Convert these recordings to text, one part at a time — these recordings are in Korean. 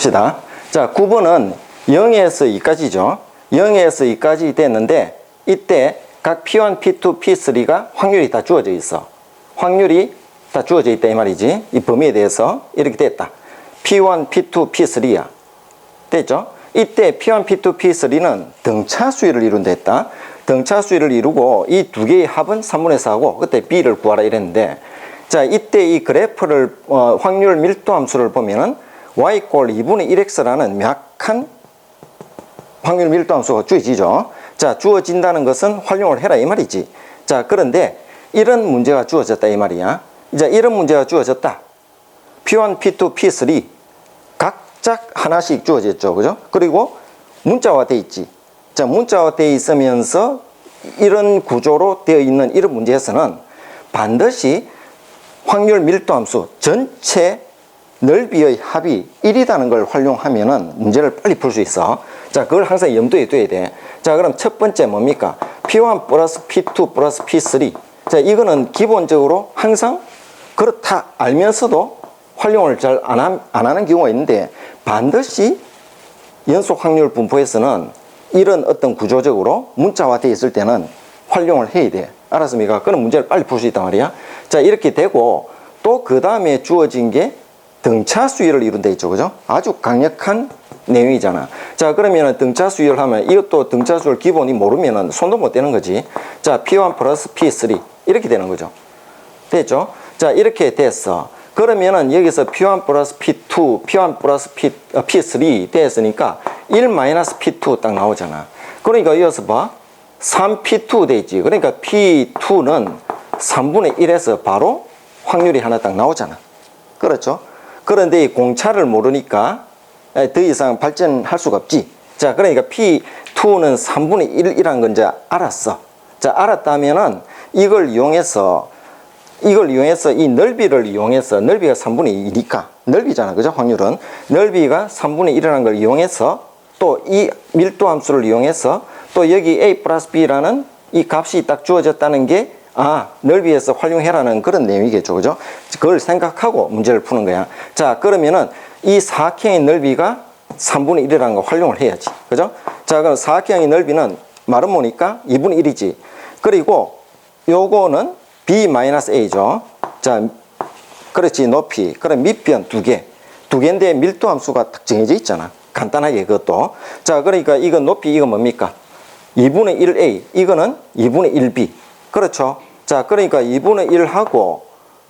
9번 봅시다. 자, 9번은 0에서 2까지죠. 0에서 2까지 됐는데 이때 각 P1, P2, P3가 확률이 다 주어져 있어. 확률이 다 주어져 있다 이 말이지. 이 범위에 대해서 이렇게 됐다. P1, P2, P3야. 됐죠? 이때 P1, P2, P3는 등차 수위를 이룬다 했다. 등차 수위를 이루고 이 두 개의 합은 3분의 4고 그때 B를 구하라 이랬는데 자 이때 이 그래프를 어, 확률 밀도 함수를 보면은 y 꼴 2분의 1x라는 명확한 확률 밀도 함수가 주어지죠. 자 주어진다는 것은 활용을 해라 이 말이지. 자 그런데 이런 문제가 주어졌다 이 말이야. 이제 이런 문제가 주어졌다. P1, P2, P3 각자 하나씩 주어졌죠. 그죠? 그리고 문자화 돼 있지. 자, 문자화 돼 있으면서 이런 구조로 되어 있는 이런 문제에서는 반드시 확률 밀도 함수 전체 넓이의 합이 1이라는 걸 활용하면은 문제를 빨리 풀 수 있어. 자, 그걸 항상 염두에 둬야 돼. 자, 그럼 첫 번째 뭡니까? P1 플러스 P2 플러스 P3. 자, 이거는 기본적으로 항상 그렇다 알면서도 활용을 잘 안 하는 경우가 있는데 반드시 연속 확률 분포에서는 이런 어떤 구조적으로 문자화 되어 있을 때는 활용을 해야 돼. 알았습니까? 그런 문제를 빨리 풀 수 있단 말이야. 자, 이렇게 되고 또 그 다음에 주어진 게 등차 수위를 이룬 데 있죠. 그죠? 아주 강력한 내용이잖아. 자, 그러면은 등차 수위를 하면 이것도 등차 수를 기본이 모르면은 손도 못 대는 거지. 자, P1 플러스 P3 이렇게 되는 거죠. 됐죠? 자, 이렇게 됐어. 그러면은 여기서 P1 플러스 P2, P1 플러스 P, 어, P3 됐으니까 1 마이너스 P2 딱 나오잖아. 그러니까 이어서 봐. 3P2 돼 있지. 그러니까 P2는 3분의 1에서 바로 확률이 하나 딱 나오잖아. 그렇죠? 그런데 이 공차를 모르니까 더 이상 발전할 수가 없지. 자, 그러니까 P2는 3분의 1이라는 건 이제 알았어. 자, 알았다면은 이걸 이용해서 이걸 이용해서 이 넓이를 이용해서 넓이가 3분의 2니까 넓이잖아. 그죠? 확률은. 넓이가 3분의 1이라는 걸 이용해서 또 이 밀도 함수를 이용해서 또 여기 A 플러스 B라는 이 값이 딱 주어졌다는 게 아, 넓이에서 활용해라는 그런 내용이겠죠. 그죠? 그걸 생각하고 문제를 푸는 거야. 자, 그러면은 이 사각형의 넓이가 3분의 1이라는 걸 활용을 해야지. 그죠? 자, 그럼 사각형의 넓이는 말은 뭐니까 2분의 1이지. 그리고 요거는 B-A죠. 자, 그렇지. 높이. 그럼 밑변 두 개. 두 개인데 밀도 함수가 딱 정해져 있잖아. 간단하게 그것도. 자, 그러니까 이건 높이, 이건 뭡니까? 2분의 1A. 이거는 2분의 1B. 그렇죠. 자, 그러니까 2분의 1하고,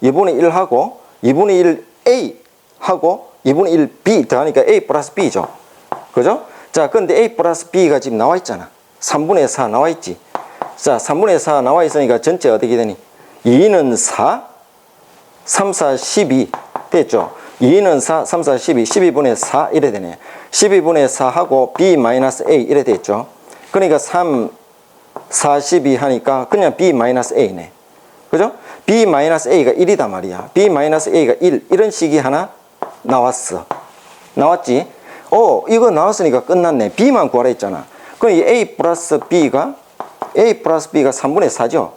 2분의 1하고, 2분의 1A 하고, 2분의 1B 더하니까 A 플러스 B죠. 그죠? 자, 근데 A 플러스 B가 지금 나와 있잖아. 3분의 4 나와 있지. 자, 3분의 4 나와 있으니까 전체 어떻게 되니? 2는 4, 3, 4, 12 됐죠? 2는 4, 3, 4, 12, 12분의 4 이래 되네. 12분의 4하고 B 마이너스 A 이래 됐죠? 그러니까 3, 42 하니까 그냥 B 마이너스 A네. 그죠? B 마이너스 A가 1이다 말이야. B 마이너스 A가 1 이런 식이 하나 나왔어. 나왔지? 어, 이거 나왔으니까 끝났네. B만 구하라 했잖아. 그럼 이 A 플러스 B가 A 플러스 B가 3분의 4죠?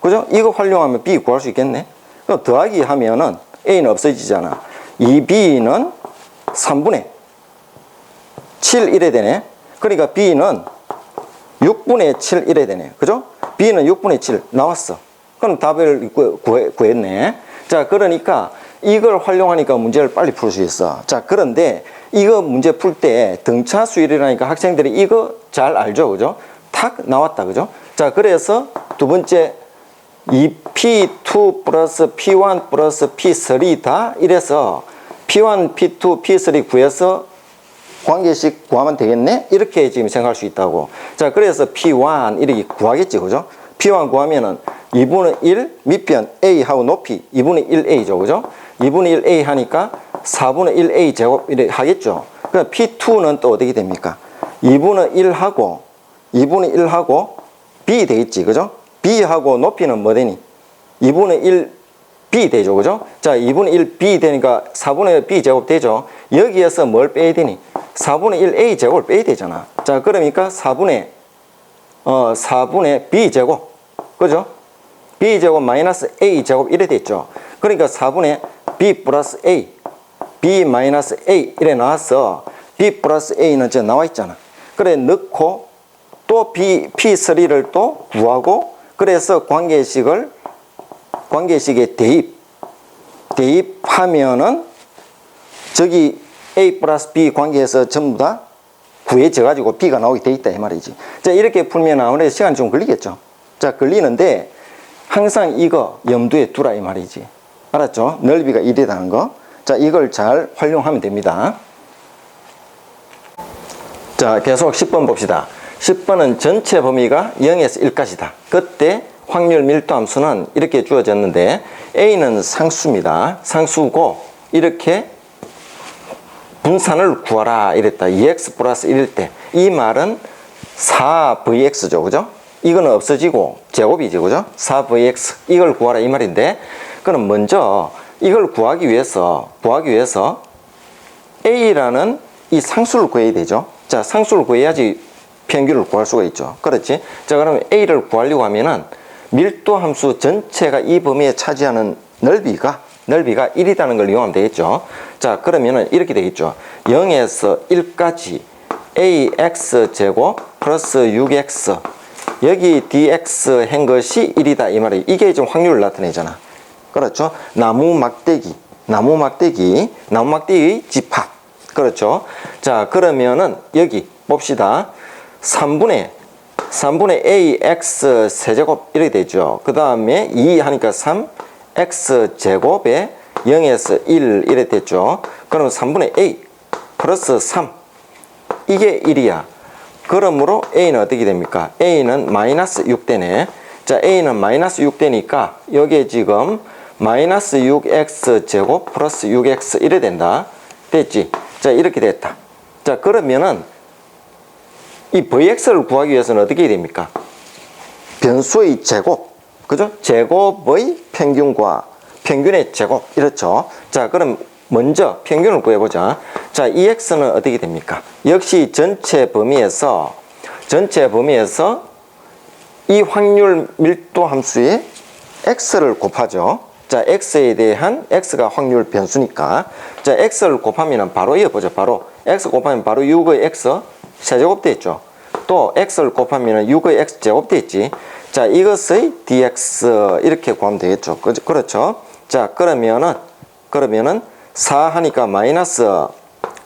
그죠? 이거 활용하면 B 구할 수 있겠네? 그럼 더하기 하면은 A는 없어지잖아. 2B는 3분의 7 이래 되네. 그러니까 B는 6분의 7 이래 되네. 그죠? B는 6분의 7 나왔어. 그럼 답을 구했네. 자, 그러니까 이걸 활용하니까 문제를 빨리 풀 수 있어. 자, 그런데 이거 문제 풀 때 등차 수율이라니까 학생들이 이거 잘 알죠? 그죠? 탁 나왔다. 그죠? 자, 그래서 두 번째 이 P2 플러스 P1 플러스 P3 다 이래서 P1, P2, P3 구해서 관계식 구하면 되겠네? 이렇게 지금 생각할 수 있다고. 자, 그래서 P1 이렇게 구하겠지, 그죠? P1 구하면은 2분의 1 밑변 A하고 높이 2분의 1A죠, 그죠? 2분의 1A 하니까 4분의 1A 제곱 이렇게 하겠죠? 그럼 P2는 또 어떻게 됩니까? 2분의 1하고 2분의 1하고 B 되겠지, 그죠? B하고 높이는 뭐 되니? 2분의 1 B 되죠. 그죠? 자, 2분의 1 B 되니까 4분의 1 B 제곱 되죠. 여기에서 뭘 빼야 되니? 4분의 1 A 제곱을 빼야 되잖아. 자, 그러니까 4분의, 어, 4분의 B 제곱. 그죠? B 제곱 마이너스 A 제곱 이래 됐죠. 그러니까 4분의 B 플러스 A. B 마이너스 A 이래 나왔어. B 플러스 A는 저 나와 있잖아. 그래 넣고 또 B, P3를 또 구하고 그래서 관계식을 관계식에 대입 대입하면은 저기 A 플러스 B 관계에서 전부 다 구해져 가지고 B가 나오게 돼 있다 이 말이지. 자 이렇게 풀면 아무래도 시간 좀 걸리겠죠. 자 걸리는데 항상 이거 염두에 두라 이 말이지. 알았죠? 넓이가 1이라는 거. 자 이걸 잘 활용하면 됩니다. 자 계속 10번 봅시다. 10번은 전체 범위가 0에서 1까지다. 그때 확률 밀도 함수는 이렇게 주어졌는데 A는 상수입니다. 상수고 이렇게 분산을 구하라 이랬다. 2x 플러스 1일 때. 이 말은 4vx죠. 그죠? 이거는 없어지고 제곱이지. 그죠? 4vx. 이걸 구하라 이 말인데 그럼 먼저 이걸 구하기 위해서 구하기 위해서 a라는 이 상수를 구해야 되죠. 자, 상수를 구해야지 평균을 구할 수가 있죠. 그렇지? 자, 그러면 a를 구하려고 하면은 밀도 함수 전체가 이 범위에 차지하는 넓이가 넓이가 1이라는 걸 이용하면 되겠죠. 자, 그러면은 이렇게 되겠죠. 0에서 1까지 ax 제곱 플러스 6x 여기 dx 한 것이 1이다 이 말이에요. 이게 지금 확률을 나타내잖아. 그렇죠? 나무 막대기, 나무 막대기, 나무 막대기 집합. 그렇죠? 자, 그러면은 여기 봅시다. 3분의 3분의 ax 세제곱 이렇게 되죠. 그 다음에 2 하니까 3 x 제곱에 0에서 1 이렇게 됐죠. 그럼 3분의 a 플러스 3 이게 1이야. 그러므로 a는 어떻게 됩니까? a는 마이너스 6되네. 자, a는 마이너스 6되니까 여기에 지금 마이너스 6x 제곱 플러스 6x 이래 된다. 됐지? 자, 이렇게 됐다. 자, 그러면은 이 vx를 구하기 위해서는 어떻게 해야 됩니까? 변수의 제곱, 그죠? 제곱의 평균과 평균의 제곱, 이렇죠? 자, 그럼 먼저 평균을 구해보자. 자, 이 x는 어떻게 됩니까? 역시 전체 범위에서, 전체 범위에서 이 확률 밀도 함수에 x를 곱하죠. 자, x에 대한 x가 확률 변수니까. 자, x를 곱하면 바로 이어보죠. 바로 x 곱하면 바로 6의 x 세제곱 되겠죠. 또 x를 곱하면 6의 x 제곱 되겠지. 자, 이것의 dx 이렇게 구하면 되겠죠. 그- 그렇죠? 자, 그러면은 그러면은 4 하니까 마이너스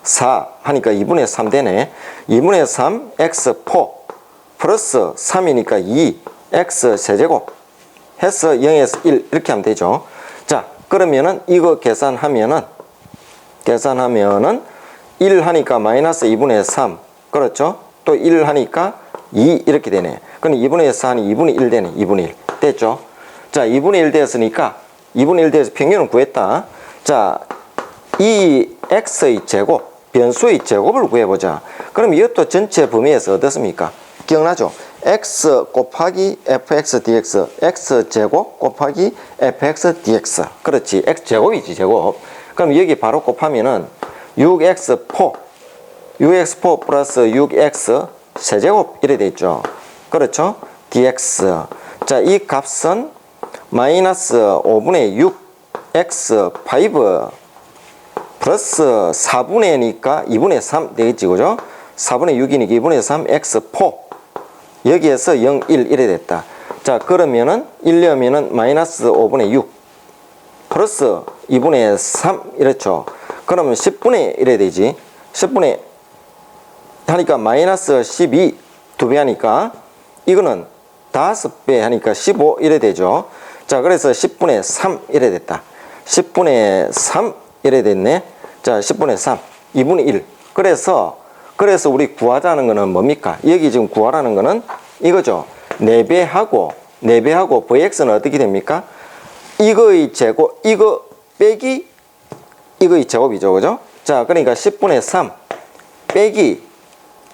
4 하니까 2분의 3 되네. 2분의 3 x4 플러스 3이니까 2 x 세제곱 해서 0에서 1 이렇게 하면 되죠. 자, 그러면은 이거 계산하면은 계산하면은 1 하니까 마이너스 2분의 3 그렇죠? 또 1 하니까 2 이렇게 되네. 그럼 2분의 4 하니 2분의 1 되네. 2분의 1 됐죠? 자, 2분의 1 되었으니까 2분의 1 돼서 평균을 구했다. 자, 이 x의 제곱, 변수의 제곱을 구해보자. 그럼 이것도 전체 범위에서 어떻습니까? 기억나죠? x 곱하기 fx dx, x 제곱 곱하기 fx dx. 그렇지. x 제곱이지, 제곱. 그럼 여기 바로 곱하면은 6x4, 6x4 플러스 6x 세제곱 이래 돼 있죠. 그렇죠? dx. 자, 이 값은 마이너스 5분의 6 x5 플러스 4분의니까 2분의 3 되겠지, 그죠? 4분의 6이니까 2분의 3 x4 여기에서 0, 1 이래 됐다. 자, 그러면은 1려면은 마이너스 5분의 6 플러스 2분의 3 이렇죠. 그러면 10분의 1에 되지. 10분의 하니까 마이너스 12 두 배 하니까 이거는 다섯 배 하니까 15 이래 되죠. 자, 그래서 10분의 3 이래 됐다. 10분의 3 이래 됐네. 자, 10분의 3, 2분의 1. 그래서 그래서 우리 구하자는 거는 뭡니까? 여기 지금 구하라는 거는 이거죠. 4배하고 4배하고 vx는 어떻게 됩니까? 이거의 제곱, 이거 빼기 이거의 제곱이죠. 그죠? 자, 그러니까 10분의 3 빼기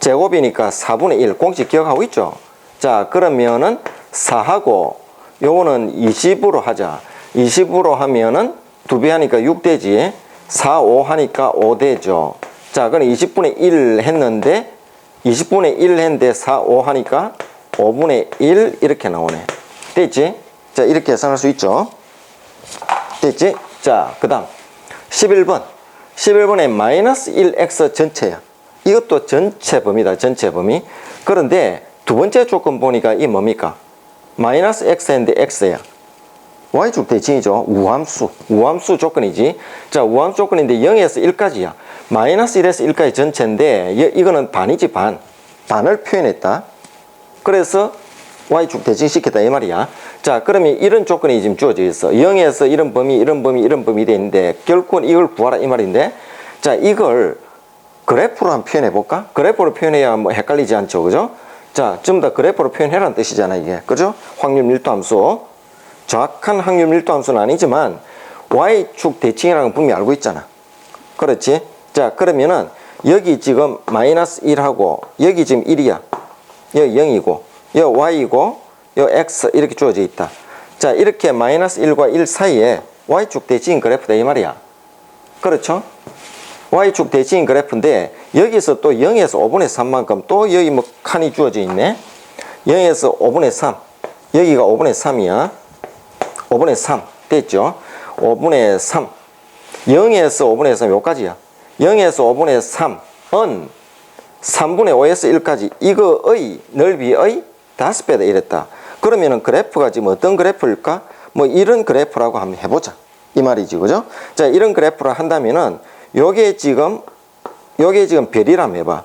제곱이니까 4분의 1 공식 기억하고 있죠? 자, 그러면은 4하고 요거는 20으로 하자. 20으로 하면은 2배 하니까 6 되지. 4, 5 하니까 5 되죠. 자, 그럼 20분의 1 했는데 20분의 1 했는데 4, 5 하니까 5분의 1 이렇게 나오네. 됐지? 자, 이렇게 계산할 수 있죠? 됐지? 자, 그 다음 11번. 11번에 마이너스 1x 전체야. 이것도 전체 범위다, 전체 범위. 그런데 두 번째 조건 보니까 이 뭡니까? 마이너스 x인데 x야. y축 대칭이죠. 우함수. 우함수 조건이지. 자, 우함수 조건인데 0에서 1까지야. 마이너스 1에서 1까지 전체인데 이- 이거는 반이지 반. 반을 표현했다. 그래서 y축 대칭시켰다 이 말이야. 자, 그러면 이런 조건이 지금 주어져 있어. 0에서 이런 범위, 이런 범위, 이런 범위 돼 있는데 결국은 이걸 구하라 이 말인데 자, 이걸 그래프로 한번 표현해 볼까? 그래프로 표현해야 뭐 헷갈리지 않죠. 그죠? 자, 전부 다 그래프로 표현해라는 뜻이잖아, 이게. 그죠? 확률 밀도 함수. 정확한 확률 밀도 함수는 아니지만 y축 대칭이라는 건 분명히 알고 있잖아. 그렇지? 자, 그러면은 여기 지금 마이너스 1하고 여기 지금 1이야. 여기 0이고 여기 y이고 여기 x 이렇게 주어져 있다. 자, 이렇게 마이너스 1과 1 사이에 y축 대칭 그래프다 이 말이야. 그렇죠? Y축 대칭 그래프인데 여기서 또 0에서 5분의 3만큼 또 여기 뭐 칸이 주어져 있네. 0에서 5분의 3. 여기가 5분의 3이야. 5분의 3 됐죠? 5분의 3 0에서 5분의 3 요까지야 0에서 5분의 3은 3분의 5에서 1까지 이거의 넓이의 다섯 배다 이랬다 그러면은 그래프가 지금 어떤 그래프일까? 뭐 이런 그래프라고 한번 해보자 이 말이지 그죠? 자 이런 그래프를 한다면은 요게 지금 요게 지금 별이라면 해봐.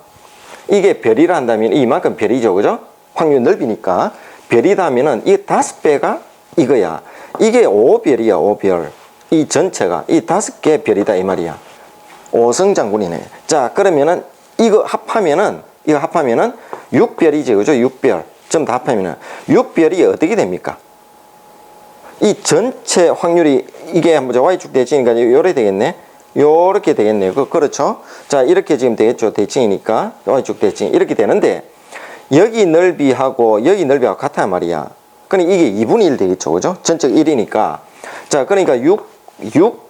이게 별이라 한다면 이만큼 별이죠 그죠? 확률 넓이니까. 별이다면은 이 다섯 배가 이거야. 이게 5별이야 5별. 이 전체가 이 다섯 개 별이다 이 말이야. 오성장군이네. 자 그러면은 이거 합하면은 이거 합하면은 6별이지 그죠? 6별. 전부 다 합하면은 6별이 어떻게 됩니까? 이 전체 확률이 이게 한번 y축 대칭이니까 요래 되겠네 요렇게 되겠네요. 그, 그렇죠? 자 이렇게 지금 되겠죠? 대칭이니까. y축 대칭. 이렇게 되는데 여기 넓이하고 여기 넓이하고 같단 말이야. 그러니까 이게 2분의 1 되겠죠? 그죠? 전체가 1이니까. 자 그러니까 6 6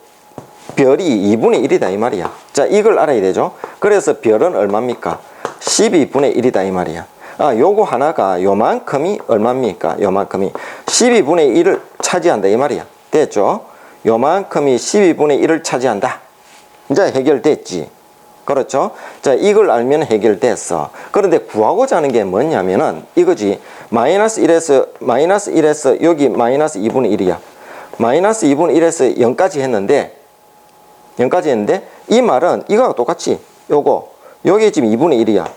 별이 2분의 1이다 이 말이야. 자 이걸 알아야 되죠? 그래서 별은 얼마입니까? 12분의 1이다 이 말이야. 아 요거 하나가 요만큼이 얼마입니까? 요만큼이. 12분의 1을 차지한다 이 말이야. 됐죠? 요만큼이 12분의 1을 차지한다 이제 해결됐지. 그렇죠? 자 이걸 알면 해결됐어. 그런데 구하고자 하는 게 뭐냐면은 이거지. 마이너스 1에서 마이너스 1에서 여기 마이너스 2분의 1이야. 마이너스 2분의 1에서 0까지 했는데 0까지 했는데 이 말은 이거하고 똑같이 요거. 요게 지금 2분의 1이야.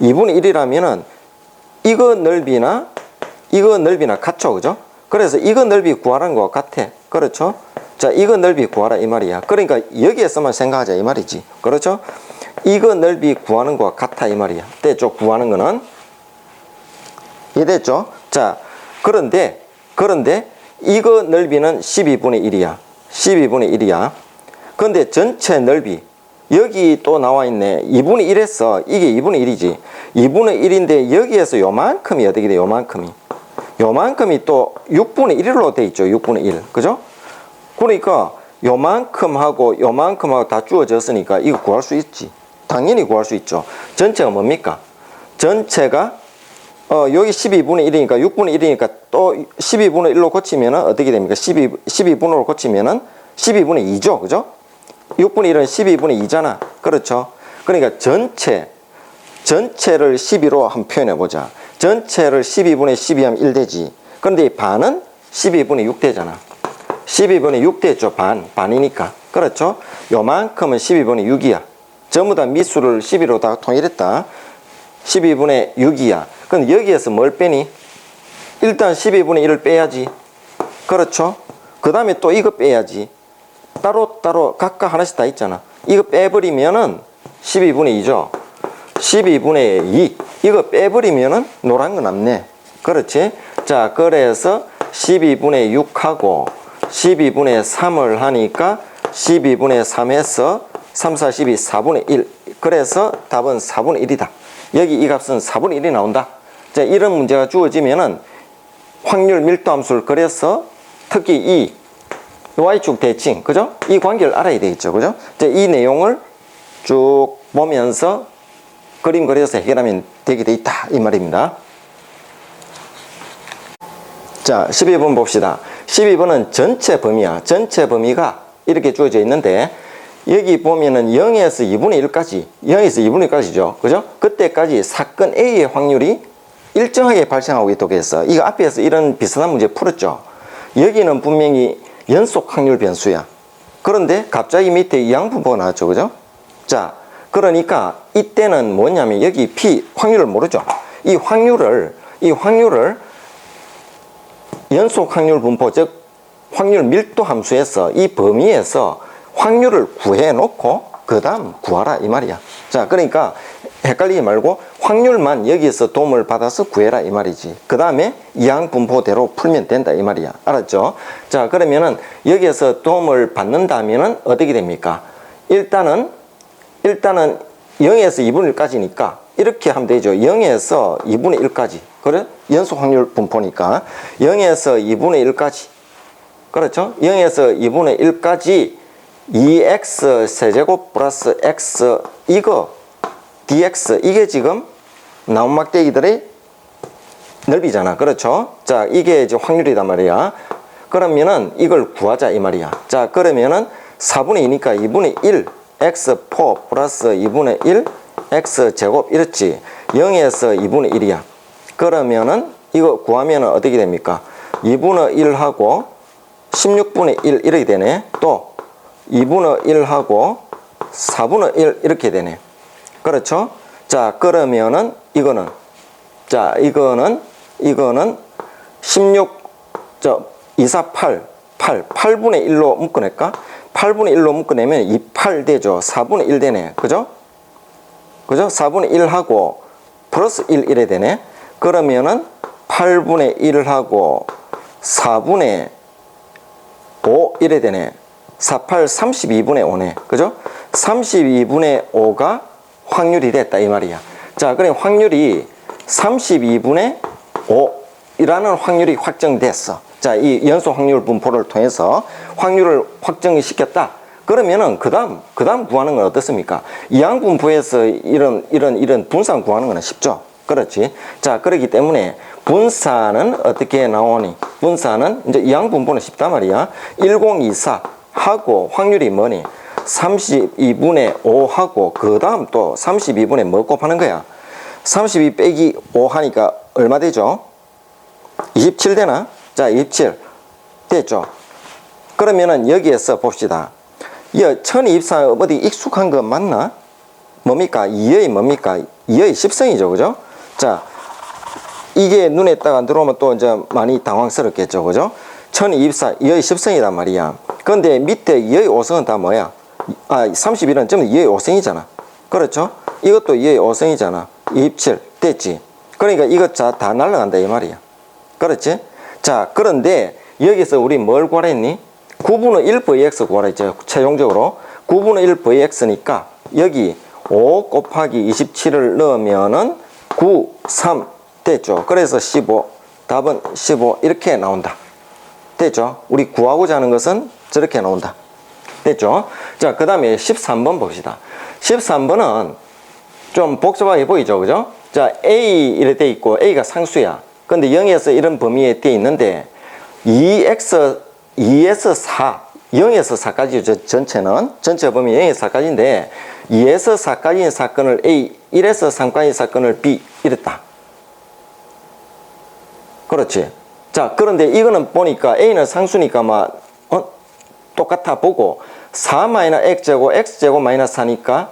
2분의 1이라면은 이거 넓이나 이거 넓이나 같죠? 그죠? 그래서 이거 넓이 구하라는 것 같아. 그렇죠 자 이거 넓이 구하라 이 말이야. 그러니까 여기에서만 생각하자 이 말이지. 그렇죠? 이거 넓이 구하는 것 같아 이 말이야. 됐죠? 구하는 거는? 이해됐죠? 자 그런데 그런데 이거 넓이는 12분의 1이야. 12분의 1이야. 근데 전체 넓이 여기 또 나와 있네. 2분의 1에서 이게 2분의 1이지. 2분의 1인데 여기에서 요만큼이 어떻게 돼? 요만큼이. 요만큼이 또 6분의 1로 돼 있죠. 6분의 1 그죠 그러니까 요만큼 하고 요만큼 하고 다 주어졌으니까 이거 구할 수 있지 당연히 구할 수 있죠 전체가 뭡니까 전체가 어, 여기 12분의 1이니까 6분의 1이니까 또 12분의 1로 고치면은 어떻게 됩니까? 12, 12분으로 고치면은 12분의 2죠. 그죠? 6분의 1은 12분의 2잖아. 그렇죠? 그러니까 전체, 전체를 12로 한번 표현해 보자. 전체를 12분의 12 하면 1 되지. 그런데 이 반은 12분의 6 되잖아. 12분의 6 되죠. 반. 반이니까. 그렇죠? 요만큼은 12분의 6이야. 전부 다 미수를 12로 다 통일했다. 12분의 6이야. 그럼 여기에서 뭘 빼니? 일단 12분의 1을 빼야지. 그렇죠? 그 다음에 또 이거 빼야지. 따로따로 각각 하나씩 다 있잖아. 이거 빼버리면은 12분의 2죠. 12분의 2. 이거 빼버리면은 노란 거 남네. 그렇지? 자, 그래서 12분의 6하고 12분의 3을 하니까 12분의 3에서 3, 4, 12, 4분의 1. 그래서 답은 4분의 1이다. 여기 이 값은 4분의 1이 나온다. 자, 이런 문제가 주어지면은 확률 밀도 함수를 그래서 특히 이 y축 대칭, 그죠? 이 관계를 알아야 되겠죠, 그죠? 자, 이 내용을 쭉 보면서 그림 그려서 해결하면 되게 돼 있다. 이 말입니다. 자, 12번 봅시다. 12번은 전체 범위야. 전체 범위가 이렇게 주어져 있는데 여기 보면은 0에서 2분의 1까지, 0에서 2분의 1까지죠. 그죠? 그때까지 사건 A의 확률이 일정하게 발생하고 있도록 했어. 이거 앞에서 이런 비슷한 문제 풀었죠. 여기는 분명히 연속 확률 변수야. 그런데 갑자기 밑에 이 양분포가 나왔죠. 그죠? 자, 그러니까 이때는 뭐냐면 여기 P 확률을 모르죠. 이 확률을, 이 확률을 연속 확률 분포, 즉 확률 밀도 함수에서 이 범위에서 확률을 구해 놓고 그 다음 구하라 이 말이야. 자, 그러니까 헷갈리지 말고 확률만 여기서 도움을 받아서 구해라 이 말이지. 그 다음에 이항 분포대로 풀면 된다 이 말이야. 알았죠? 자, 그러면은 여기에서 도움을 받는다면은 어떻게 됩니까? 일단은 일단은 0에서 2분의 1까지니까 이렇게 하면 되죠. 0에서 2분의 1까지. 그래? 연속 확률 분포니까 0에서 2분의 1까지. 그렇죠? 0에서 2분의 1까지 2x 세제곱 플러스 x 이거 dx 이게 지금 나온 막대기들의 넓이잖아. 그렇죠? 자, 이게 이제 확률이단 말이야. 그러면은 이걸 구하자 이 말이야. 자, 그러면은 4분의 2니까 2분의 1 x4 플러스 2분의 1 x 제곱 이렇지. 0에서 2분의 1이야. 그러면은 이거 구하면은 어떻게 됩니까? 2분의 1하고 16분의 1 이렇게 되네. 또 2분의 1하고 4분의 1 이렇게 되네. 그렇죠? 자, 그러면은 이거는 자, 이거는 이거는 16 저 2, 4, 8 8 8분의 1로 묶어낼까? 8분의 1로 묶어내면 2, 8 되죠. 4분의 1 되네. 그죠? 그죠? 4분의 1하고 플러스 1 이래 되네. 그러면은 8분의 1하고 4분의 5 이래 되네. 4, 8, 32분의 5네. 그죠? 32분의 5가 확률이 됐다 이 말이야. 자, 그럼 확률이 32분의 5이라는 확률이 확정됐어. 자, 이 연속 확률 분포를 통해서 확률을 확정시켰다. 그러면은 그다음 그다음 구하는 건 어떻습니까? 이항 분포에서 이런 이런 이런 분산 구하는 거는 쉽죠. 그렇지. 자, 그렇기 때문에 분산은 어떻게 나오니? 분산은 이제 이항 분포는 쉽단 말이야. 1024 하고 확률이 뭐니? 32분의 5 하고 그 다음 또 32분의 뭐 곱하는 거야? 32 빼기 5 하니까 얼마 되죠? 27 되나? 자, 27 됐죠? 그러면은 여기에서 봅시다. 이 1024 어디 익숙한 거 맞나? 뭡니까? 2의 뭡니까? 2의 10성이죠. 그죠? 자, 이게 눈에 딱 안 들어오면 또 이제 많이 당황스럽겠죠. 그죠? 1024, 2의 10성이란 말이야. 그런데 밑에 2의 5성은 다 뭐야? 아, 31은 전부 2의 5성이잖아. 그렇죠? 이것도 2의 5성이잖아. 27. 됐지? 그러니까 이것 자, 다 날라간다. 이 말이야. 그렇지? 자, 그런데 여기서 우리 뭘 구하랬니? 9분의 1 vx 구하랬죠. 최종적으로. 9분의 1 vx니까 여기 5 곱하기 27을 넣으면은 9, 3 됐죠. 그래서 15. 답은 15 이렇게 나온다. 됐죠? 우리 구하고자 하는 것은 저렇게 나온다. 됐죠? 자, 그 다음에 13번 봅시다. 13번은 좀 복잡하게 보이죠? 그죠? 자, A 이래 돼 있고 A가 상수야. 근데 0에서 이런 범위에 돼 있는데 2x, 2에서 4, 0에서 4까지 저 전체는 전체 범위 0에서 4까지인데 2에서 4까지인 사건을 A, 1에서 3까지 사건을 B 이랬다. 그렇지. 자, 그런데 이거는 보니까 A는 상수니까 막, 어? 똑같아 보고 4 마이너스 X제곱, X제곱 마이너스 4니까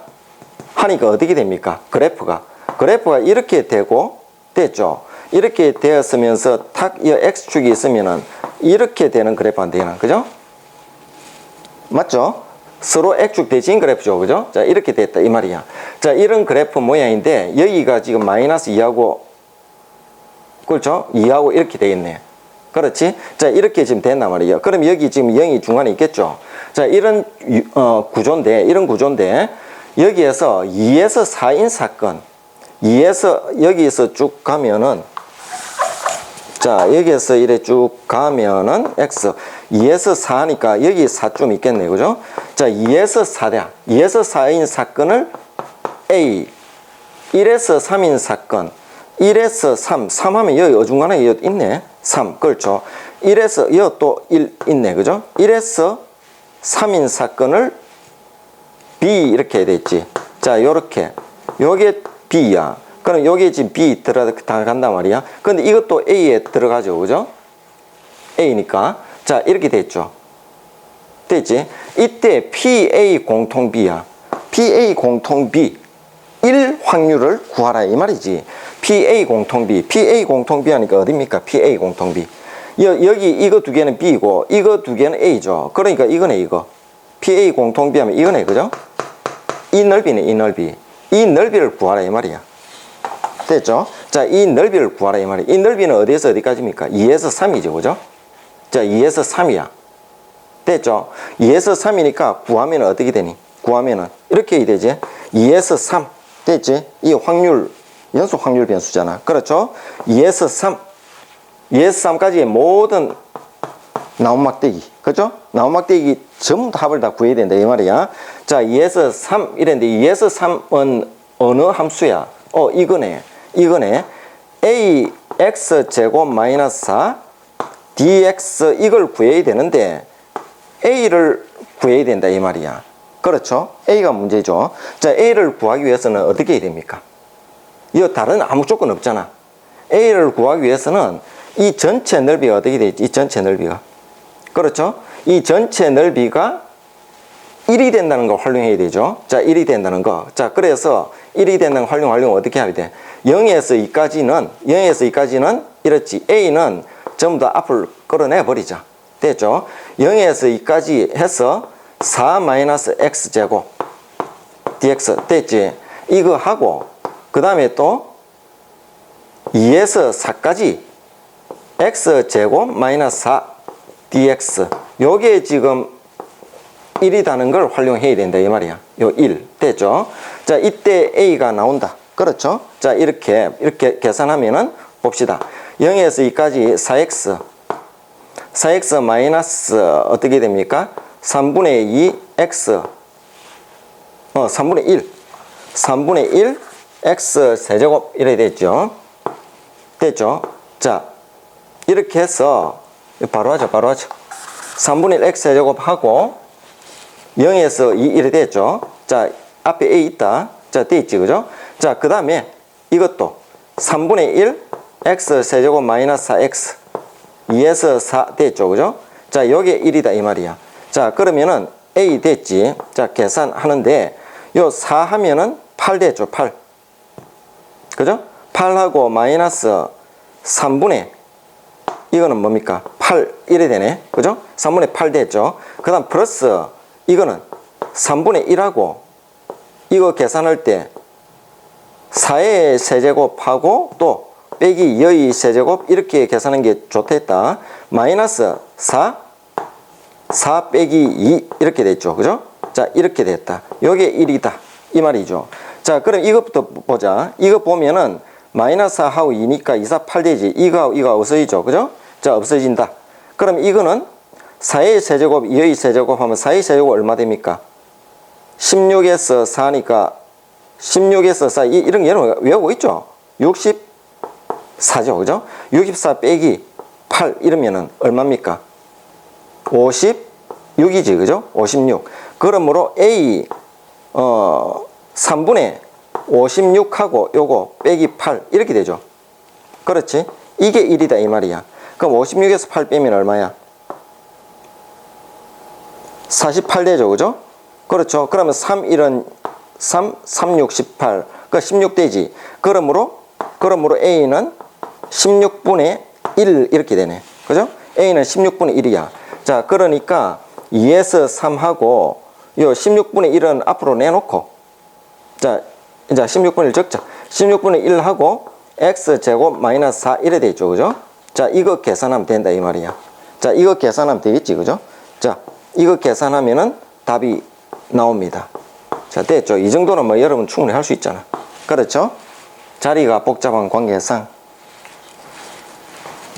하니까 어떻게 됩니까? 그래프가. 그래프가 이렇게 되고, 됐죠? 이렇게 되었으면서 탁, 이 X축이 있으면은 이렇게 되는 그래프가 되나, 그죠? 맞죠? 서로 X축 대칭 그래프죠, 그죠? 자, 이렇게 됐다, 이 말이야. 자, 이런 그래프 모양인데, 여기가 지금 마이너스 2하고, 그렇죠? 2하고 이렇게 되겠네. 그렇지? 자, 이렇게 지금 됐단 말이에요. 그럼 여기 지금 0이 중간에 있겠죠? 자, 이런 유- 어, 구조인데, 이런 구조인데, 여기에서 2에서 4인 사건, 2에서 여기에서 쭉 가면은, 자, 여기에서 이래 쭉 가면은 X, 2에서 4니까 여기 4 좀 있겠네, 그죠? 자, 2에서 4대, 2에서 4인 사건을 A, 1에서 3인 사건, 1에서 3, 3 하면 여기 어중간하게 여기 있네. 3, 그렇죠. 1에서 여기 또1 있네, 그죠? 1에서 3인 사건을 B 이렇게 돼 있지. 자, 요렇게. 요게 B야. 그럼 요게 지금 B 들어간단 말이야. 근데 이것도 A에 들어가죠. 그죠? A니까. 자, 이렇게 됐죠. 됐지? 이때 PA 공통 B야. PA 공통 B. 1 확률을 구하라 이 말이지. PA 공통 B. PA 공통 B 하니까 어딥니까? PA 공통 B. 여, 여기 이거 두 개는 B고 이거 두 개는 A죠. 그러니까 이거네 이거. PA 공통 B 하면 이거네 그죠? 이 넓이네 이 넓이. 이 넓이를 구하라 이 말이야. 됐죠? 자, 이 넓이를 구하라 이 말이야. 이 넓이는 어디에서 어디까지입니까? 2에서 3이죠. 그죠? 자, 2에서 3이야. 됐죠? 2에서 3이니까 구하면 어떻게 되니? 구하면은 이렇게 되지. 2에서 3. 됐지? 이 확률, 연속 확률 변수잖아. 그렇죠? 2에서 3. 2에서 3까지의 모든 나온 막대기. 그죠? 나온 막대기 전부 다 합을 다 구해야 된다. 이 말이야. 자, 2에서 3 이랬는데 2에서 3은 어느 함수야? 어, 이거네. 이거네. a x 제곱 마이너스 4 dx 이걸 구해야 되는데 a를 구해야 된다 이 말이야. 그렇죠? a가 문제죠. 자, a를 구하기 위해서는 어떻게 해야 됩니까? 이거 다른 아무 조건 없잖아. a를 구하기 위해서는 이 전체 넓이가 어떻게 되지? 이 전체 넓이가. 그렇죠? 이 전체 넓이가 1이 된다는 걸 활용해야 되죠. 자, 1이 된다는 거. 자, 그래서 1이 된다는 걸 활용, 활용 어떻게 해야 돼? 0에서 2까지는, 0에서 2까지는 이렇지. A는 전부 다 앞을 끌어내 버리자. 됐죠? 0에서 2까지 해서 4 마이너스 X제곱 dx 됐지? 이거 하고, 그 다음에 또 2에서 4까지 X제곱 마이너스 4 dx. 요게 지금 1이라는 걸 활용해야 된다 이 말이야. 요 1. 됐죠? 자, 이때 A가 나온다. 그렇죠? 자, 이렇게 이렇게 계산하면은 봅시다. 0에서 2까지 4x 4x 마이너스 어떻게 됩니까? 3분의 2 x 어, 3분의 1 3분의 1 x 세제곱 이래 됐죠? 됐죠? 자, 이렇게 해서 바로 하죠. 바로 하죠. 3분의 1 x 세제곱 하고 0에서 2 이래 됐죠. 자, 앞에 A 있다. 자, 돼 있지, 그죠? 자, 그 다음에 이것도 3분의 1 x 세제곱 마이너스 4x 2에서 4 됐죠, 그죠? 자, 요게 1이다 이 말이야. 자, 그러면은 A 됐지. 자, 계산하는데 요 4 하면은 8 됐죠, 8. 그죠? 8하고 마이너스 3분의 이거는 뭡니까? 8 이래 되네. 그죠? 3분의 8 됐죠? 그 다음 플러스 이거는 3분의 1하고 이거 계산할 때 4의 세제곱하고 또 빼기 2의 세제곱 이렇게 계산하는 게 좋겠다. 마이너스 4, 4 빼기 2 이렇게 됐죠. 그죠? 자 이렇게 됐다. 요게 1이다. 이 말이죠. 자 그럼 이것부터 보자. 이거 보면은 마이너스 4하고 2니까 2, 4, 8 되지. 이거 이거 없어지죠. 그죠? 자 없어진다. 그럼 이거는 4의 세제곱, 2의 세제곱 하면 4의 세제곱 얼마 됩니까? 16에서 4니까 16에서 4, 이, 이런 얘는 외우고 있죠? 64죠, 그죠? 64 빼기 8 이러면은 얼마입니까? 56이지, 그죠? 56. 그러므로 A, 어, 3분의 56하고 요거 빼기 8 이렇게 되죠. 그렇지? 이게 1이다, 이 말이야. 그럼 56에서 8 빼면 얼마야? 48 되죠, 그죠? 그렇죠. 그러면 3, 1은 3, 3, 6, 18. 그러니까 16 되지. 그러므로, 그러므로 A는 16분의 1 이렇게 되네. 그죠? A는 16분의 1이야. 자, 그러니까 2에서 3하고 요 16분의 1은 앞으로 내놓고 자, 이제 16분의 1 적자. 16분의 1하고 X제곱 마이너스 4 이래 돼 있죠. 그죠? 자, 이거 계산하면 된다. 이 말이야. 자, 이거 계산하면 되겠지. 그죠? 자, 이거 계산하면은 답이 나옵니다. 자, 됐죠? 이 정도는 뭐 여러분 충분히 할 수 있잖아. 그렇죠? 자리가 복잡한 관계상